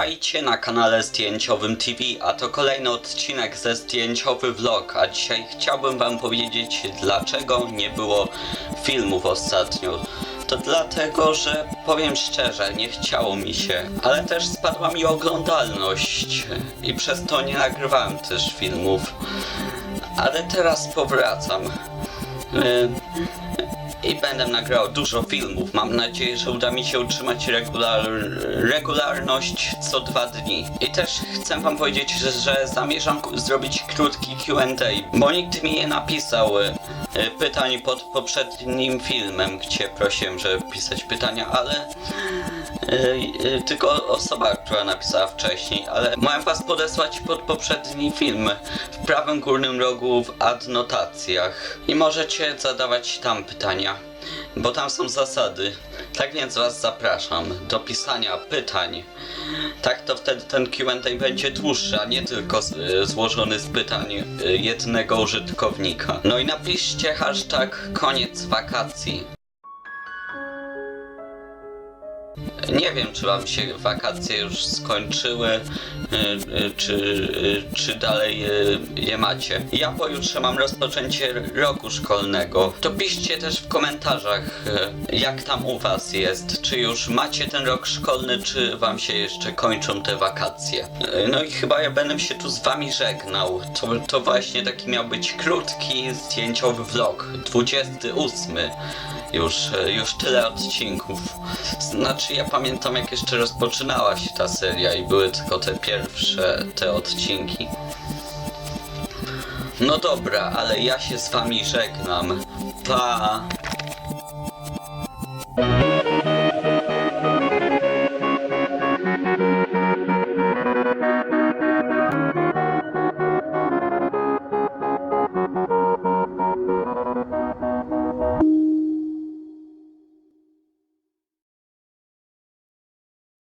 Witajcie na kanale Zdjęciowym TV, a to kolejny odcinek ze zdjęciowy vlog, a dzisiaj chciałbym wam powiedzieć dlaczego nie było filmów ostatnio. To dlatego, że powiem szczerze, nie chciało mi się, ale też spadła mi oglądalność i przez to nie nagrywałem też filmów. Ale teraz powracam. Y, i będę nagrał dużo filmów. Mam nadzieję, że uda mi się utrzymać regular, regularność co dwa dni. I też chcę wam powiedzieć, że, zamierzam zrobić krótki Q&A, bo nikt mi nie napisał y, y, pytań pod poprzednim filmem, gdzie prosiłem, żeby pisać pytania, ale y, y, tylko osoba, która napisała wcześniej, ale miałem was podesłać pod poprzedni film w prawym górnym rogu w adnotacjach i możecie zadawać tam pytania, bo tam są zasady. Tak więc was zapraszam do pisania pytań. Tak to wtedy ten Q&A będzie dłuższy, a nie tylko z, złożony z pytań y, jednego użytkownika. No i napiszcie hashtag koniec wakacji. Nie wiem, czy wam się wakacje już skończyły, y, y, czy, y, czy dalej je macie. Ja pojutrze mam rozpoczęcie roku szkolnego. To piszcie też w komentarzach, jak tam u was jest. Czy już macie ten rok szkolny, czy wam się jeszcze kończą te wakacje. No i chyba ja będę się tu z wami żegnał. To, to właśnie taki miał być krótki, zdjęciowy vlog. 28 już, e, już tyle odcinków. Znaczy, ja pamiętam jak jeszcze rozpoczynała się ta seria i były tylko te pierwsze, te odcinki. No dobra, ale ja się z wami żegnam. Pa!